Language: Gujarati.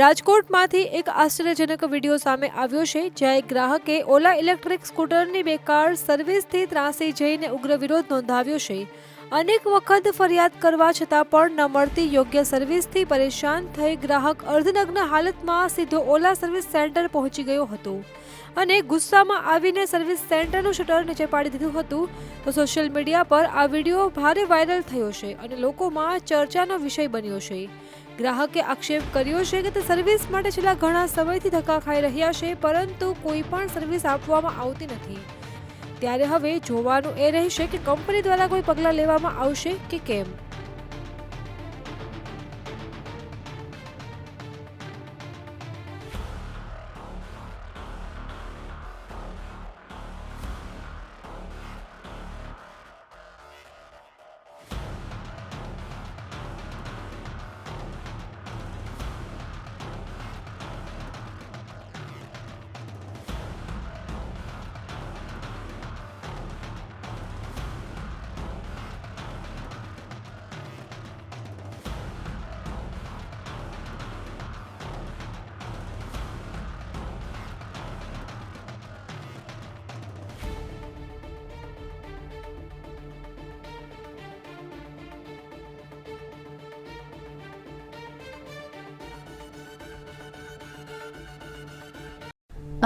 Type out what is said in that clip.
રાજકોટમાંથી એક આશ્ચર્યજનક વીડિયો સામે આવ્યો છે, જ્યાં એક ગ્રાહકે ઓલા ઇલેક્ટ્રિક સ્કૂટરની બેકાર સર્વિસથી ત્રાસી જઈને ઉગ્ર વિરોધ નોંધાવ્યો છે. અનેક વખત ફરિયાદ કરવા છતાં પણ ન મળતી યોગ્ય સર્વિસથી પરેશાન થઈ ગ્રાહક અર્ધનગ્ન હાલતમાં સીધો ઓલા સર્વિસ સેન્ટર પહોંચી ગયો હતો. અને ગુસ્સામાં આવીને સર્વિસ સેન્ટરનું શટર નીચે પાડી દીધું હતું. તો સોશિયલ મીડિયા પર આ વીડિયો ભારે વાયરલ થયો છે અને લોકોમાં ચર્ચાનો વિષય બન્યો છે. ગ્રાહકે આક્ષેપ કર્યો છે કે તે સર્વિસ માટે છેલ્લા ઘણા સમયથી ધક્કા ખાઈ રહ્યા છે, પરંતુ કોઈ પણ સર્વિસ આપવામાં આવતી નથી. ત્યારે હવે જોવાનું એ રહેશે કે કંપની દ્વારા કોઈ પગલાં લેવામાં આવશે કે કેમ?